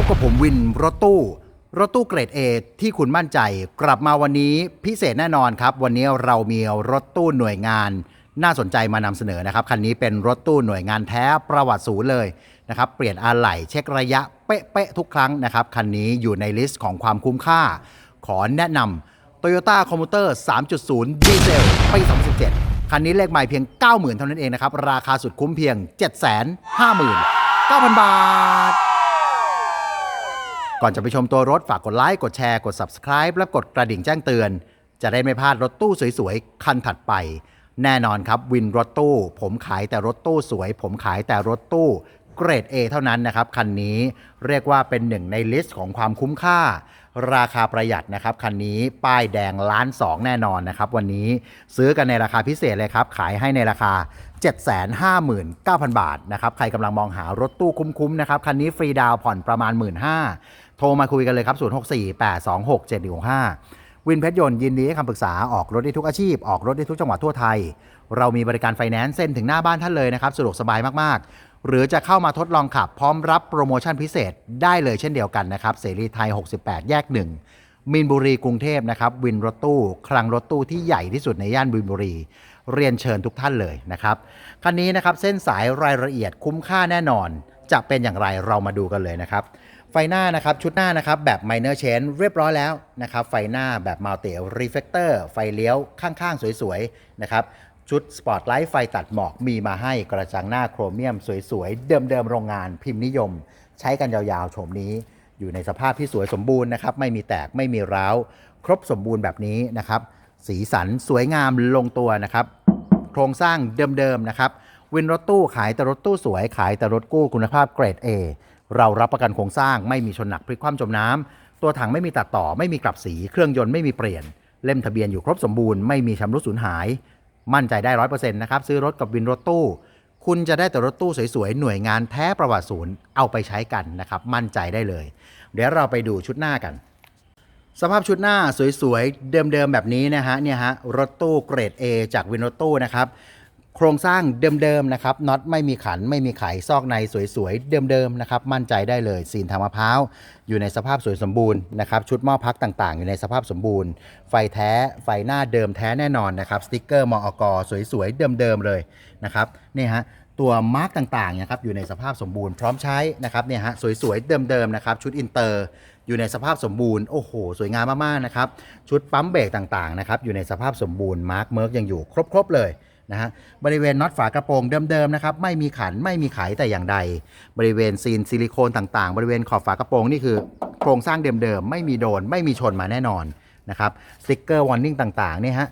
พบกับผมวินรถตู้ รถตู้เกรด A ที่คุณมั่นใจ กลับมาวันนี้พิเศษแน่นอนครับ วันนี้เรามีรถตู้หน่วยงาน น่าสนใจมานำเสนอนะครับ คันนี้เป็นรถตู้หน่วยงานแท้ประวัติศูนย์เลยนะครับ เปลี่ยนอะไหล่เช็คระยะเป๊ะๆทุกครั้งนะครับ คันนี้อยู่ในลิสต์ของความคุ้มค่า ขอแนะนำ Toyota Commuter 3.0 ดีเซลปี2017 คันนี้เลขใหม่เพียง 90,000 เท่านั้นเองนะครับ ราคาสุดคุ้มเพียง 759,000 บาท ก่อนจะไปชมตัวรถฝากกดไลค์ กดแชร์ กด Subscribe และกดกระดิ่งแจ้งเตือน จะได้ไม่พลาดรถตู้สวยๆ คันถัดไป แน่นอนครับวินรถตู้ ผมขายแต่รถตู้สวย ผมขายแต่รถตู้เกรด A เท่านั้นนะครับ คันนี้เรียกว่าเป็นหนึ่งในลิสต์ของความคุ้มค่า ราคาประหยัดนะครับ คันนี้ป้ายแดงล้านสองแน่นอนนะครับ วันนี้ซื้อกันในราคาพิเศษเลยครับ ขายให้ในราคา 759,000 บาทนะครับ ใครกำลังมองหารถตู้คุ้มๆนะครับ คันนี้ฟรีดาวผ่อนประมาณ 15,000 โทรมาคุยกันเลยครับ 0648267165 วินเพชรยนต์ยินดีให้คำปรึกษาออกรถได้ทุกอาชีพ ออกรถได้ทุกจังหวัดทั่วไทย เรามีบริการไฟแนนซ์เส้นถึงหน้าบ้านท่านเลยนะครับ สะดวกสบายมาก ๆ หรือจะเข้ามาทดลองขับพร้อมรับโปรโมชั่นพิเศษได้เลยเช่นเดียวกันนะครับ เสรีไทย 68 แยก 1 มินบุรีกรุงเทพนะครับ วินรถตู้คลังรถตู้ที่ใหญ่ที่สุดในย่านมินบุรี เรียนเชิญทุกท่านเลยนะครับ คันนี้นะครับเส้นสายรายละเอียดคุ้มค่าแน่นอน จะเป็นอย่างไรเรามาดูกันเลยนะครับ ไฟหน้านะครับชุดหน้านะครับแบบ minor change เรียบร้อยแล้วนะครับไฟหน้าแบบ multi reflector ไฟเลี้ยวข้างๆ สวยๆนะครับชุดสปอตไลท์ไฟตัดหมอกมีมาให้กระจังหน้าโครเมียมสวยๆ เดิมๆ โรงงานพิมพ์นิยม ใช้กันยาวๆ โฉมนี้ อยู่ในสภาพที่สวยสมบูรณ์นะครับ ไม่มีแตกไม่มีร้าว ครบสมบูรณ์แบบนี้นะครับ สีสันสวยงามลงตัวนะครับ โครงสร้างเดิมๆ นะครับ วินรถตู้ขายแต่รถตู้สวยขายแต่รถกู้คุณภาพเกรด A เรารับประกันโครงสร้างไม่มีชนหนักพลิกคว่ำจมน้ำตัวถังไม่มีตัดต่อไม่มีกลับสี เครื่องยนต์ไม่มีเปลี่ยน เล่มทะเบียนอยู่ครบสมบูรณ์ไม่มีชำรุดสูญหาย มั่นใจได้ร้อยเปอร์เซ็นต์นะครับซื้อรถกับวินรถตู้ คุณจะได้แต่รถตู้สวยๆหน่วยงานแท้ประวัติศูนย์เอาไปใช้กันนะครับมั่นใจได้เลย เดี๋ยวเราไปดูชุดหน้ากันสภาพชุดหน้าสวยๆ เดิมๆ แบบนี้นะฮะเนี่ยฮะรถตู้เกรด A จากวินรถตู้นะครับ โครงสร้างเดิมๆนะครับน็อตไม่มีขันไม่มีไขซอกในสวยๆ เดิมๆนะครับมั่นใจได้เลยซีนทางมะพร้าวอยู่ในสภาพสวยสมบูรณ์นะครับชุดหม้อพักต่างๆ อยู่ในสภาพสมบูรณ์ ไฟแท้ไฟหน้าเดิมแท้แน่นอนนะครับสติกเกอร์มอกสวยๆ เดิมๆเลยนะครับนี่ฮะตัวมาร์กต่างๆนะครับอยู่ในสภาพสมบูรณ์พร้อมใช้นะครับเนี่ยฮะสวยๆ เดิมๆนะครับชุดอินเตอร์อยู่ในสภาพสมบูรณ์โอ้โหสวยงามมากๆนะครับชุดปั๊มเบรกต่างๆนะครับอยู่ในสภาพสมบูรณ์มาร์กเมิร์กยังอยู่ครบๆเลย นะฮะบริเวณน็อตฝากระโปรงเดิมๆนะครับไม่มีขันไม่มีไขแต่อย่างใด บริเวณซีนซิลิโคนต่างๆ บริเวณขอบฝากระโปรงนี่คือโครงสร้างเดิมๆไม่มีโดนไม่มีชนมาแน่นอนนะครับสติกเกอร์วอร์นิ่งต่างๆนี่ฮะ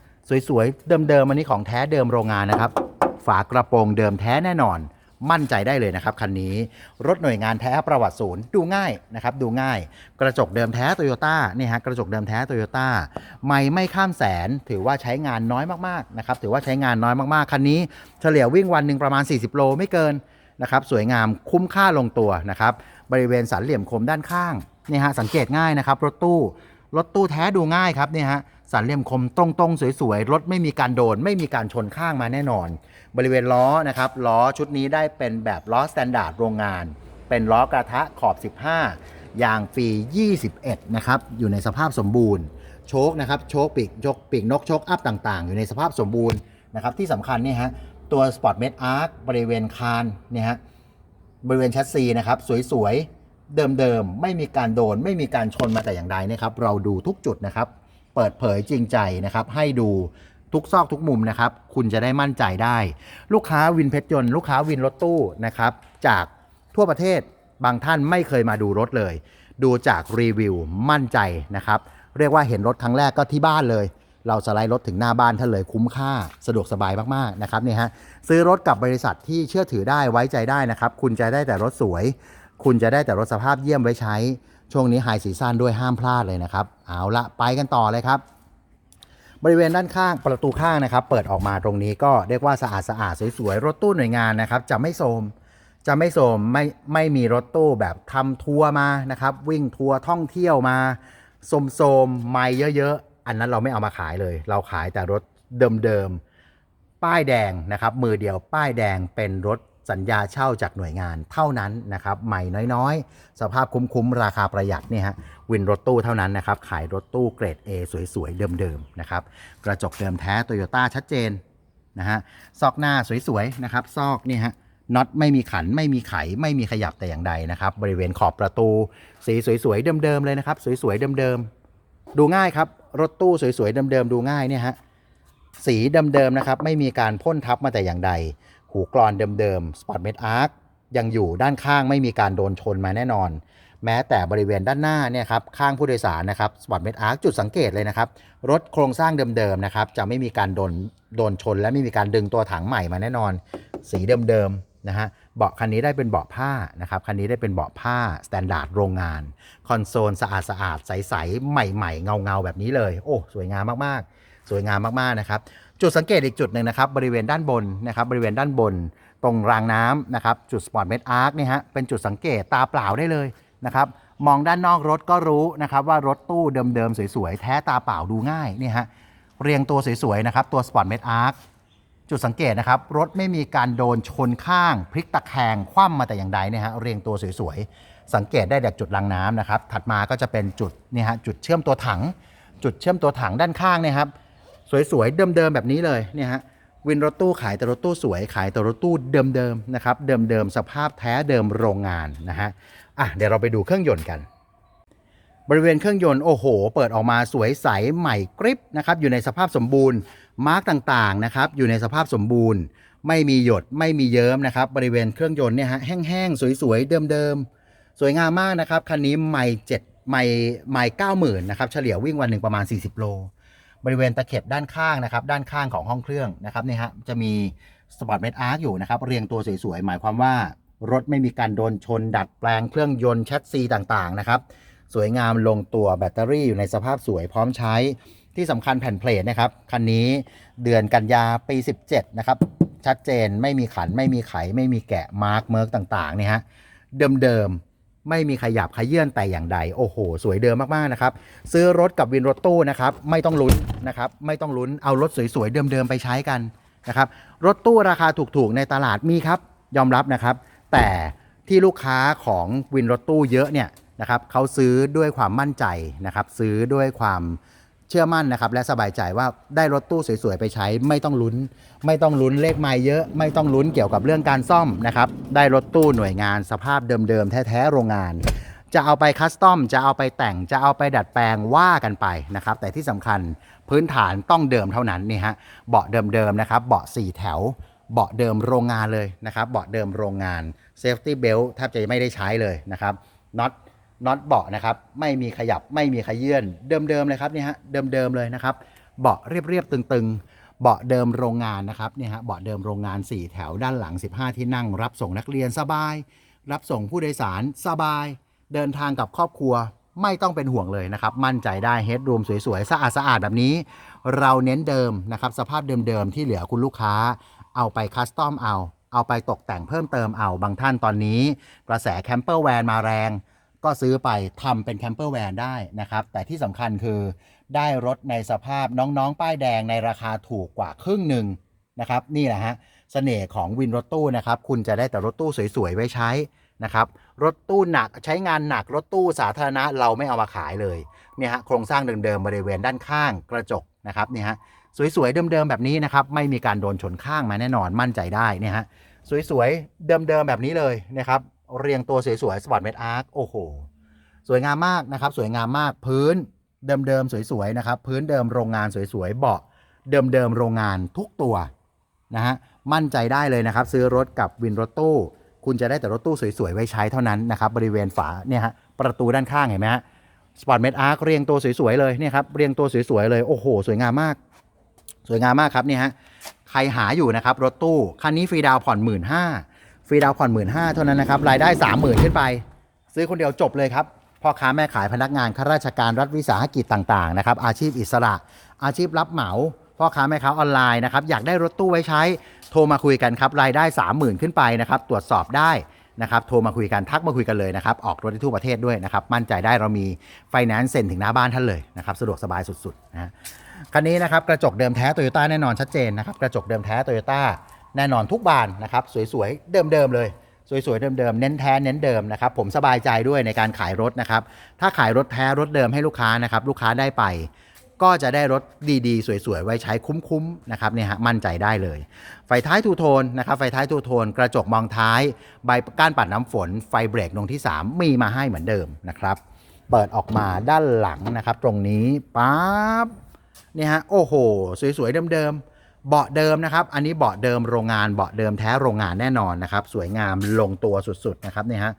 สวยๆเดิมๆอันนี้ของแท้เดิมโรงงานนะครับฝากระโปรงเดิมแท้แน่นอน มั่นใจได้เลยนะครับคันนี้รถหน่วยงานแท้ประวัติศูนย์ดูง่ายนะครับดูง่าย กระจกเดิมแท้โตโยต้านี่ฮะกระจกเดิมแท้โตโยต้าไม่ไม่ข้ามแสน ถือว่าใช้งานน้อยมากๆนะครับถือว่าใช้งานน้อยมากๆคันนี้เฉลี่ยวิ่งวันหนึ่งประมาณ 40 โลไม่เกินนะครับสวยงามคุ้มค่าลงตัวนะครับบริเวณสันเหลี่ยมคมด้านข้างนี่ฮะสังเกตง่ายนะครับรถตู้ รถตู้แท้ดูง่ายครับเนี่ยฮะสันเหลี่ยมคมตรงๆ สวยๆ รถไม่มีการโดน ไม่มีการชนข้างมาแน่นอน บริเวณล้อนะครับล้อชุดนี้ได้เป็นแบบล้อสแตนดาร์ดโรงงาน เป็นล้อกระทะขอบ 15 ยางฟรี 21 นะครับ อยู่ในสภาพสมบูรณ์ โชคนะครับ โชคปีกยกปีกนกโชคอัพต่างๆ อยู่ในสภาพสมบูรณ์นะครับ ที่สำคัญเนี่ยฮะ ตัว Sport m a t Arc บริเวณคานเนี่ยฮะ บริเวณแชสซีนะครับ สวยๆ เดิมๆ ไม่มีการโดน ไม่มีการชนมาแต่อย่างใดนะครับ เราดูทุกจุดนะครับ เปิดเผยจริงใจนะครับ ให้ดูทุกซอกทุกมุมนะครับ คุณจะได้มั่นใจได้ ลูกค้าวินเพชรยนต์ลูกค้าวินรถตู้นะครับ จากทั่วประเทศบางท่านไม่เคยมาดูรถเลย ดูจากรีวิวมั่นใจนะครับ เรียกว่าเห็นรถครั้งแรกก็ที่บ้านเลย เราสไลด์รถถึงหน้าบ้านท่านเลยคุ้มค่าสะดวกสบายมากๆนะครับนี่ฮะซื้อรถกับบริษัทที่เชื่อถือได้ไว้ใจได้นะครับ คุณจะได้แต่รถสวย คุณจะได้แต่รถสภาพเยี่ยมไว้ใช้ ช่วงนี้ไฮซีซั่นด้วยห้ามพลาดเลยนะครับ เอาละไปกันต่อเลยครับ บริเวณด้านข้างประตูข้างนะครับ เปิดออกมาตรงนี้ก็เรียกว่าสะอาดสะอาดสวยๆ รถตู้หน่วยงานนะครับ จะไม่โทมจะไม่โทมไม่ไม่มีรถตู้แบบทำทัวร์มานะครับ วิ่งทัวร์ท่องเที่ยวมาโสมๆไม่เยอะๆ อันนั้นเราไม่เอามาขายเลย เราขายแต่รถเดิมๆ ป้ายแดงนะครับ มือเดียวป้ายแดงเป็นรถ สัญญาเช่าจากหน่วยงานเท่านั้นนะครับใหม่น้อยๆ สภาพคุ้มๆ ราคาประหยัดเนี่ยฮะวินรถตู้เท่านั้นนะครับ ขายรถตู้เกรด A สวยๆ เดิมๆ นะครับ กระจกเดิมแท้โตโยต้าชัดเจนนะฮะซอกหน้าสวยๆ นะครับ ซอกเนี่ยฮะน็อตไม่มีขันไม่มีไขไม่มีขยับแต่อย่างใดนะครับ บริเวณขอบประตู สีสวยๆ เดิมๆ เลยนะครับ สวยๆ เดิมๆ ดูง่ายครับ รถตู้สวยๆ เดิมๆ ดูง่ายเนี่ยฮะสีเดิมๆ นะครับ ไม่มีการพ่นทับมาแต่อย่างใด หูกรอนเดิมๆ Spot m e d Arc ยังอยู่ด้านข้างไม่มีการโดนชนมาแน่นอน แม้แต่บริเวณด้านหน้าเนี่ยครับข้างผู้โดยสารนะครับ Spot m e d Arc จุดสังเกตเลยนะครับ รถโครงสร้างเดิมๆนะครับจะไม่มีการโดนโดนชน และไม่มีการดึงตัวถังใหม่มาแน่นอน สีเดิมๆนะฮะเบาะคันนี้ได้เป็นเบาะผ้านะครับคันนี้ได้เป็นเบาะผ้าสแตนดาร์ดโรงงาน คอนโซลสะอาดสะอาดๆใสๆใหม่ๆเงาๆแบบนี้เลย โอ้สวยงามมากๆ สวยงามมากๆนะครับ จุดสังเกตอีกจุดหนึ่งนะครับบริเวณด้านบนนะครับบริเวณด้านบน ตรงรางน้ำนะครับจุดสปอร์ตเมดอาร์คเนี่ยฮะเป็นจุดสังเกตตาเปล่าได้เลยนะครับมองด้านนอกรถก็รู้นะครับว่ารถตู้เดิมๆสวยๆ แท้ตาเปล่าดูง่ายเนี่ยฮะเรียงตัวสวยๆนะครับตัวสปอร์ตเมดอาร์คจุดสังเกตนะครับรถไม่มีการโดนชนข้าง พลิกตะแคงคว่ำมาแต่อย่างใดนี่ฮะเรียงตัวสวยๆ สังเกตได้จากจุดรางน้ำนะครับถัดมาก็จะเป็นจุดนี่ฮะจุดเชื่อมตัวถัง จุดเชื่อมตัวถังด้านข้างนี่ครับ สวยๆ เดิมๆ แบบนี้เลยเนี่ยฮะวินรถตู้ขายแต่รถตู้สวยขายแต่รถตู้เดิมๆนะครับเดิมๆ สภาพแท้เดิมโรงงานนะฮะอะเดี๋ยวเราไปดูเครื่องยนต์กัน บริเวณเครื่องยนต์โอ้โห เปิดออกมาสวยใสใหม่กริบนะครับอยู่ในสภาพสมบูรณ์มาร์กต่างๆนะครับอยู่ในสภาพสมบูรณ์ ไม่มีหยดไม่มีเยิ้มนะครับบริเวณเครื่องยนต์เนี่ยฮะแห้งๆสวยๆเดิมๆ สวยงามมากนะครับคันนี้ไม่เจ็ดไม่ไม่เก้าหมื่นนะครับเฉลี่ยวิ่งวันหนึ่งประมาณ 40 โล บริเวณตะเข็บด้านข้างนะครับ ด้านข้างของห้องเครื่องนะครับเนี่ยฮะจะมีสปอตเมดอาร์อยู่นะครับ เรียงตัวสวยๆ หมายความว่ารถไม่มีการโดนชน ดัดแปลงเครื่องยนต์แชสซีต่างๆนะครับ สวยงามลงตัวแบตเตอรี่อยู่ในสภาพสวยพร้อมใช้ที่สำคัญแผ่นเพลทนะครับ คันนี้เดือนกันยาปี 17 นะครับ ชัดเจนไม่มีขันไม่มีไขไม่มีแกะมาร์กเมิร์กต่างๆเนี่ยฮะเดิมๆ ไม่มีขยับขยื่นแต่อย่างใด โอ้โห สวยเดิมมาก ๆ นะครับ ซื้อรถกับวินรถตู้นะครับ ไม่ต้องลุ้นนะครับ ไม่ต้องลุ้น เอารถสวย ๆ เดิม ๆ ไปใช้กันนะครับ รถตู้ราคาถูก ๆ ในตลาดมีครับ ยอมรับนะครับ แต่ที่ลูกค้าของวินรถตู้เยอะเนี่ยนะครับเขาซื้อด้วยความมั่นใจนะครับ ซื้อด้วยความ เชื่อมั่นนะครับและสบายใจว่าได้รถตู้สวยๆไปใช้ ไม่ต้องลุ้น ไม่ต้องลุ้นเลขไม้เยอะ ไม่ต้องลุ้นเกี่ยวกับเรื่องการซ่อมนะครับได้รถตู้หน่วยงานสภาพเดิมๆ แท้ๆโรงงาน จะเอาไปคัสตอมจะเอาไปแต่งจะเอาไปดัดแปลงว่ากันไปนะครับแต่ที่สำคัญพื้นฐานต้องเดิมเท่านั้นนี่ฮะเบาะเดิมๆนะครับเบาะ4 แถวเบาะเดิมโรงงานเลยนะครับเบาะเดิมโรงงาน Safety Belt แทบจะไม่ได้ใช้เลยนะครับน็อต น็อตเบาะนะครับ ไม่มีขยับไม่มีขยื่นเดิมๆเลยครับนี่ฮะเดิมๆเลยนะครับ เบาะเรียบๆตึงๆ เบาะเดิมโรงงานนะครับนี่ฮะเบาะเดิมโรงงาน 4 แถวด้านหลัง 15 ที่นั่ง รับส่งนักเรียนสบาย รับส่งผู้โดยสารสบาย เดินทางกับครอบครัวไม่ต้องเป็นห่วงเลยนะครับ มั่นใจได้เฮดรูมสวยๆ สะอาดสะอาดๆแบบนี้ เราเน้นเดิมนะครับ สภาพเดิมๆ ที่เหลือคุณลูกค้า เอาไปคัสตอมเอา เอาไปตกแต่งเพิ่มเติมเอา บางท่านตอนนี้ กระแสแคมเปอร์แวนมาแรง ก็ซื้อไปทำเป็นแคมเปอร์แวนได้นะครับ แต่ที่สำคัญคือได้รถในสภาพน้องๆ ป้ายแดงในราคาถูกกว่าครึ่งหนึ่งนะครับ นี่แหละฮะเสน่ห์ของวินรถตู้นะครับ คุณจะได้แต่รถตู้สวยๆ ไว้ใช้นะครับ รถตู้หนักใช้งานหนักรถตู้สาธารณะเราไม่เอามาขายเลยเนี่ยฮะโครงสร้างเดิมๆบริเวณด้านข้างกระจกนะครับเนี่ยฮะสวยๆเดิมๆแบบนี้นะครับไม่มีการโดนชนข้างมาแน่นอนมั่นใจได้เนี่ยฮะสวยๆเดิมๆแบบนี้เลยนะครับ เรียงตัวสวยๆสปอร์ตเมดอาร์คโอ้โห สวยงามมากนะครับ สวยงามมากพื้นเดิมๆสวยๆนะครับ พื้นเดิมโรงงานสวยๆเบาะเดิมๆโรงงานทุกตัวนะฮะมั่นใจได้เลยนะครับ ซื้อรถกับวินรถตู้ คุณจะได้แต่รถตู้สวยๆไว้ใช้เท่านั้นนะครับ บริเวณฝาเนี่ยฮะประตูด้านข้างเห็นไหมฮะสปอร์ตเมดอาร์คเรียงตัวสวยๆเลยเนี่ยครับเรียงตัวสวยๆเลยโอ้โห สวยงามมาก สวยงามมากครับเนี่ยฮะใครหาอยู่นะครับรถตู้คันนี้ฟรีดาวผ่อนหมื่นห้า ฟรีดาวผ่อนหมื่นห้าเท่านั้นนะครับ รายได้สามหมื่นขึ้นไป ซื้อคนเดียวจบเลยครับ พ่อค้าแม่ขายพนักงานข้าราชการรัฐวิสาหกิจต่างๆนะครับ อาชีพอิสระ อาชีพรับเหมา พ่อค้าแม่ค้าออนไลน์นะครับ อยากได้รถตู้ไว้ใช้ โทรมาคุยกันครับ รายได้30,000ขึ้นไปนะครับ ตรวจสอบได้นะครับ โทรมาคุยกัน ทักมาคุยกันเลยนะครับ ออกรถได้ทั่วประเทศด้วยนะครับ มั่นใจได้เรามีไฟแนนซ์เซ็นถึงหน้าบ้านท่านเลยนะครับ สะดวกสบายสุดๆนะคันนี้นะครับ กระจกเดิมแท้โตโยต้าแน่นอนชัดเจนนะครับ กระจกเดิมแท้โตโยต้า แน่นอนทุกบานนะครับสวยๆ เดิมๆเลย สวยๆ เดิมๆ เน้นแท้เน้นเดิมนะครับผมสบายใจด้วยในการขายรถนะครับถ้าขายรถแท้รถเดิมให้ลูกค้านะครับลูกค้าได้ไป ก็จะได้รถดีๆ สวยๆ ไว้ใช้คุ้มๆนะครับเนี่ยฮะมั่นใจได้เลย ไฟท้ายทูโทนนะครับไฟท้ายทูโทน กระจกมองท้ายใบก้านปัดน้ำฝน ไฟเบรกดวงที่ 3 มีมาให้เหมือนเดิมนะครับเปิดออกมาด้านหลังนะครับ ตรงนี้ปั๊บเนี่ยฮะโอ้โห สวยๆเดิมๆ เบาะเดิมนะครับ อันนี้เบาะเดิมโรงงานเบาะเดิมแท้โรงงานแน่นอนนะครับ สวยงามลงตัวสุดๆนะครับเนี่ยฮะ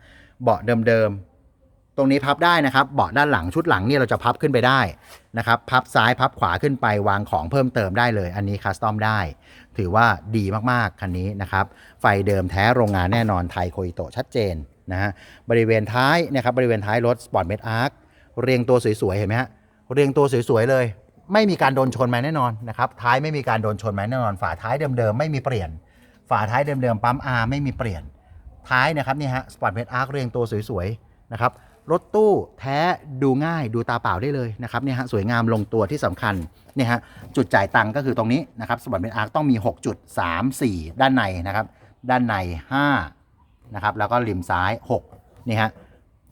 เบาะเดิมๆตรงนี้พับได้นะครับ เบาะด้านหลังชุดหลังเนี่ยเราจะพับขึ้นไปได้นะครับ พับซ้ายพับขวาขึ้นไปวางของเพิ่มเติมได้เลย อันนี้คัสตอมได้ ถือว่าดีมากๆคันนี้นะครับ ไฟเดิมแท้โรงงานแน่นอนไทยโคอิโตชัดเจนนะฮะบริเวณท้ายนะครับบริเวณท้ายรถ Sport m e d Arc เรียงตัวสวยๆเห็นไหมฮะเรียงตัวสวยๆเลย ไม่มีการโดนชนมาแน่นอนนะครับท้ายไม่มีการโดนชนมาแน่นอน ฝาท้ายเดิมๆไม่มีเปลี่ยน ฝาท้ายเดิมๆปั๊ม R ไม่มีเปลี่ยน ท้ายนะครับนี่ฮะ Sport m e d Arc เรียงตัวสวยๆนะครับรถตู้แท้ดูง่ายดูตาเปล่าได้เลยนะครับเนี่ยฮะสวยงามลงตัวที่สำคัญเนี่ยฮะจุดจ่ายตังค์ก็คือตรงนี้นะครับสปอร์ตเมนอาร์ต้องมี 6.34 ด้านในนะครับด้านใน5นะครับแล้วก็ริมซ้าย6นี่ฮะ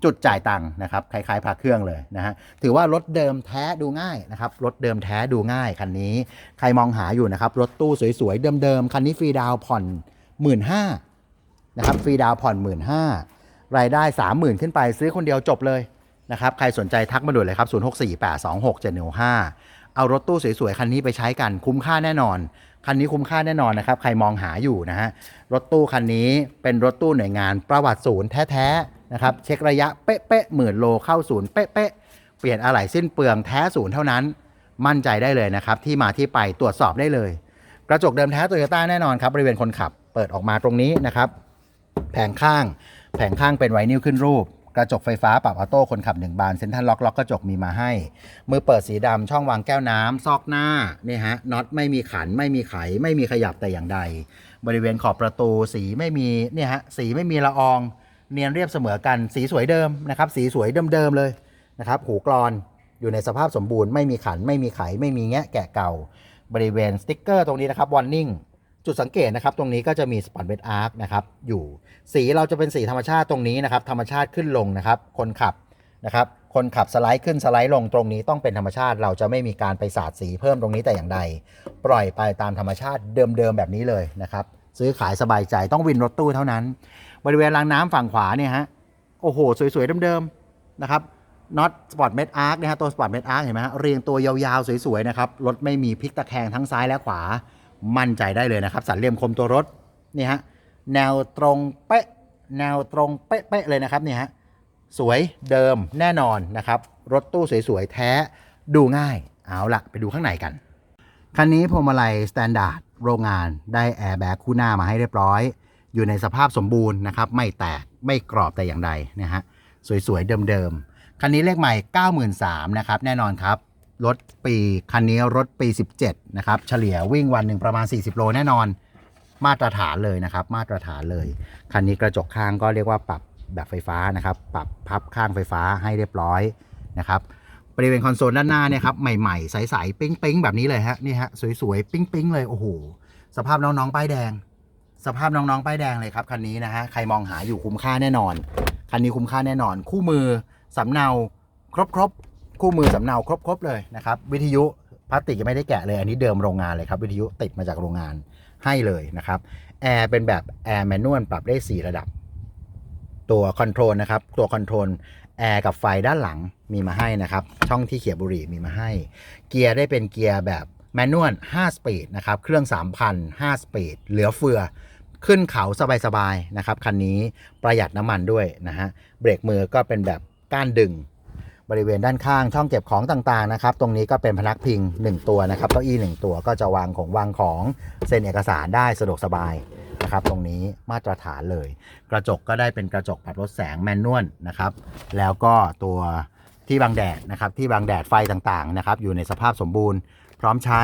จุดจ่ายตังค์นะครับคล้ายๆพาเครื่องเลยนะฮะถือว่ารถเดิมแท้ดูง่ายนะครับรถเดิมแท้ดูง่ายคันนี้ ใครมองหาอยู่นะครับรถตู้สวยๆเดิมๆคันนี้ฟรีดาวผ่อน15,000นะครับฟรีดาวผ่อน15,000รายได้30,000ขึ้นไปซื้อคนเดียวจบเลยนะครับใครสนใจทักมาด่วนเลยครับ0648267115เอารถตู้สวยๆ คันนี้ไปใช้กันคุ้มค่าแน่นอน คันนี้คุ้มค่าแน่นอนนะครับ ใครมองหาอยู่นะฮะรถตู้คันนี้เป็นรถตู้หน่วยงานประวัติศูนย์แท้ๆ นะครับเช็คระยะเป๊ะๆหมื่นโลเข้าศูนย์เป๊ะๆเปลี่ยนอะไหล่สิ้นเปลืองแท้ศูนย์เท่านั้น มั่นใจได้เลยนะครับที่มาที่ไปตรวจสอบได้เลย กระจกเดิมแท้โตโยต้าแน่นอนครับบริเวณคนขับเปิดออกมาตรงนี้นะครับแผงข้าง แผงข้างเป็นไวนิลขึ้นรูป กระจกไฟฟ้าปรับออโต้คนขับหนึ่งบานเซ็นทรัลล็อกล็อกกระจกมีมาให้ มือเปิดสีดำช่องวางแก้วน้ำซอกหน้าเนี่ยฮะน็อตไม่มีขันไม่มีไข ไม่มีขยับแต่อย่างใด บริเวณขอบประตูสีไม่มีเนี่ยฮะสีไม่มีละออง เนียนเรียบเสมอกันสีสวยเดิมนะครับสีสวยเดิมๆเลยนะครับหูกรอนอยู่ในสภาพสมบูรณ์ไม่มีขันไม่มีไข ไม่มีแงะแกะเก่า บริเวณสติ๊กเกอร์ตรงนี้นะครับวอร์นิ่งจุดสังเกตนะครับตรงนี้ก็จะมีสปอตเบดอาร์คนะครับอยู่สีเราจะเป็นสีธรรมชาติตรงนี้นะครับธรรมชาติขึ้นลงนะครับคนขับนะครับคนขับสไลด์ขึ้นสไลด์ลงตรงนี้ต้องเป็นธรรมชาติเราจะไม่มีการไปสาดสีเพิ่มตรงนี้แต่อย่างใด ปล่อยไปตามธรรมชาติเดิมๆแบบนี้เลยนะครับซื้อขายสบายใจต้องวินรถตู้เท่านั้น บริเวณรางน้ำฝั่งขวาเนี่ยฮะ โอ้โห สวยๆเดิมๆนะครับน็อตสปอร์ตเมดอาร์คนะฮะตัวสปอร์ตเมดอาร์คเห็นไหมฮะเรียงตัวยาวๆ สวยๆนะครับรถไม่มีพลิกตะแคงทั้งซ้ายและขวา มั่นใจได้เลยนะครับ สันเหลี่ยมคมตัวรถนี่ฮะแนวตรงเป๊ะแนวตรงเป๊ะๆเลยนะครับเนี่ยฮะสวยเดิมแน่นอนนะครับ รถตู้สวยๆ แท้ดูง่าย เอาละไปดูข้างในกัน คันนี้พวงมาลัยสแตนดาร์ดโรงงานได้แอร์แบ็กคู่หน้ามาให้เรียบร้อย อยู่ในสภาพสมบูรณ์นะครับ ไม่แตกไม่กรอบแต่อย่างใดนะฮะสวยๆเดิมๆ คันนี้เลขใหม่ 93,000นะครับ แน่นอนครับ รถปีคันนี้รถปี 17 นะครับ เฉลี่ยวิ่งวันหนึ่งประมาณ 40 โลแน่นอน มาตรฐานเลยนะครับ มาตรฐานเลย คันนี้กระจกข้างก็เรียกว่าปรับแบบไฟฟ้านะครับ ปรับพับข้างไฟฟ้าให้เรียบร้อยนะครับบริเวณคอนโซลด้านหน้าเนี่ยครับใหม่ๆใสๆปิ๊งๆแบบนี้เลยฮะนี่ฮะสวยๆปิ๊งๆเลยโอ้โหสภาพน้องๆป้ายแดง สภาพน้องๆ ป้ายแดงเลยครับคันนี้นะฮะ ใครมองหาอยู่คุ้มค่าแน่นอน คันนี้คุ้มค่าแน่นอน คู่มือสำเนาครบครบคู่มือสำเนาครบครบเลยนะครับ วิทยุพลาสติกยังไม่ได้แกะเลย อันนี้เดิมโรงงานเลยครับ วิทยุติดมาจากโรงงานให้เลยนะครับ แอร์เป็นแบบแอร์แมนนวลปรับได้ 4 ระดับ ตัวคอนโทรลนะครับ ตัวคอนโทรลแอร์กับไฟด้านหลังมีมาให้นะครับ ช่องที่เขียบบุหรี่มีมาให้ เกียร์ได้เป็นเกียร์แบบแมนนวล5สปีดนะครับ เครื่อง 3,000 5สปีดเหลือเฟือ ขึ้นเขาสบายๆนะครับคันนี้ประหยัดน้ำมันด้วยนะฮะเบรกมือก็เป็นแบบก้านดึง บริเวณด้านข้างช่องเก็บของต่างๆนะครับ ตรงนี้ก็เป็นพนักพิง 1 ตัวนะครับเก้าอี้1ตัวก็จะวางของวางของเซ็นเอกสารได้สะดวกสบายนะครับตรงนี้มาตรฐานเลย กระจกก็ได้เป็นกระจกปรับลดแสงแมนนวลนะครับ แล้วก็ตัวที่บังแดดนะครับที่บังแดดไฟต่างๆนะครับอยู่ในสภาพสมบูรณ์ พร้อมใช้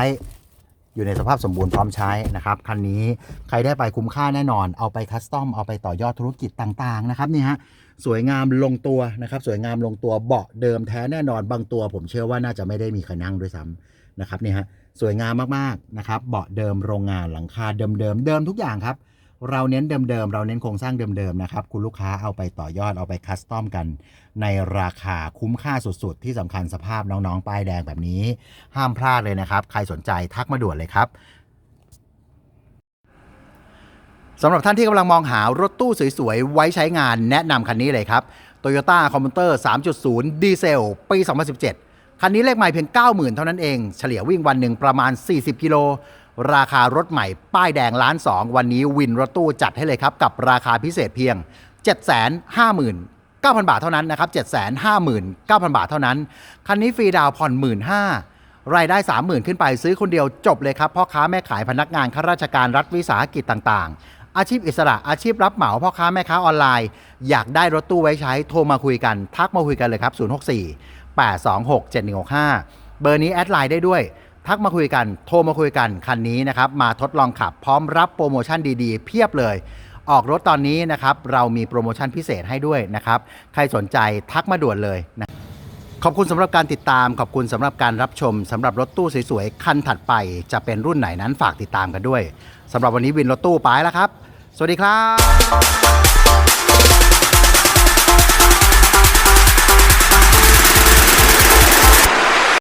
อยู่ในสภาพสมบูรณ์พร้อมใช้นะครับคันนี้ใครได้ไปคุ้มค่าแน่นอน เอาไปคัสตอมเอาไปต่อยอดธุรกิจต่างๆนะครับนี่ฮะสวยงามลงตัวนะครับ สวยงามลงตัวเบาะเดิมแท้แน่นอน บางตัว ผมเชื่อว่าน่าจะไม่ได้มีใครนั่งด้วยซ้ำนะครับนี่ฮะสวยงามมากๆนะครับเบาะเดิมโรงงานหลังคาเดิมๆเดิมทุกอย่างครับ เราเน้นเดิมๆ เราเน้นโครงสร้างเดิมๆ นะครับ คุณลูกค้าเอาไปต่อยอดเอาไปคัสตอมกัน ในราคาคุ้มค่าสุดๆ ที่สำคัญสภาพน้องๆ ป้ายแดงแบบนี้ ห้ามพลาดเลยนะครับ ใครสนใจทักมาด่วนเลยครับสำหรับท่านที่กำลังมองหารถตู้สวยๆ ไว้ใช้งานแนะนำคันนี้เลยครับ Toyota c o m m u t e r 3.0 ดีเซล ปี 2017 คันนี้เลขใหม่เพียง 90,000 เท่านั้นเอง เฉลี่ยวิ่งวันหนึ่งประมาณ 40 กิโล ราคารถใหม่ป้ายแดงล้านสองวันนี้วินรถตู้จัดให้เลยครับกับราคาพิเศษเพียง 759,000 บาทเท่านั้นนะครับ759,000 บาทเท่านั้น คันนี้ฟรีดาวผ่อน 15,000รายได้ 30,000 ขึ้นไปซื้อคนเดียวจบเลยครับพ่อค้าแม่ขายพนักงานข้าราชการรัฐวิสาหกิจต่างๆ อาชีพอิสระอาชีพรับเหมาพ่อค้าแม่ค้าออนไลน์ อยากได้รถตู้ไว้ใช้โทรมาคุยกัน ทักมาคุยกันเลยครับ 064 826 7165 เบอร์นี้แอดไลน์ได้ด้วย ทักมาคุยกัน โทรมาคุยกัน คันนี้นะครับ มาทดลองขับพร้อมรับโปรโมชั่นดีๆ เพียบเลย ออกรถตอนนี้นะครับ เรามีโปรโมชั่นพิเศษให้ด้วยนะครับ ใครสนใจทักมาด่วนเลยนะขอบคุณสำหรับการติดตาม ขอบคุณสำหรับการรับชมสำหรับรถตู้สวยๆ คันถัดไป จะเป็นรุ่นไหนนั้นฝากติดตามกันด้วยสำหรับวันนี้วินรถตู้ไปแล้วครับ สวัสดีครับ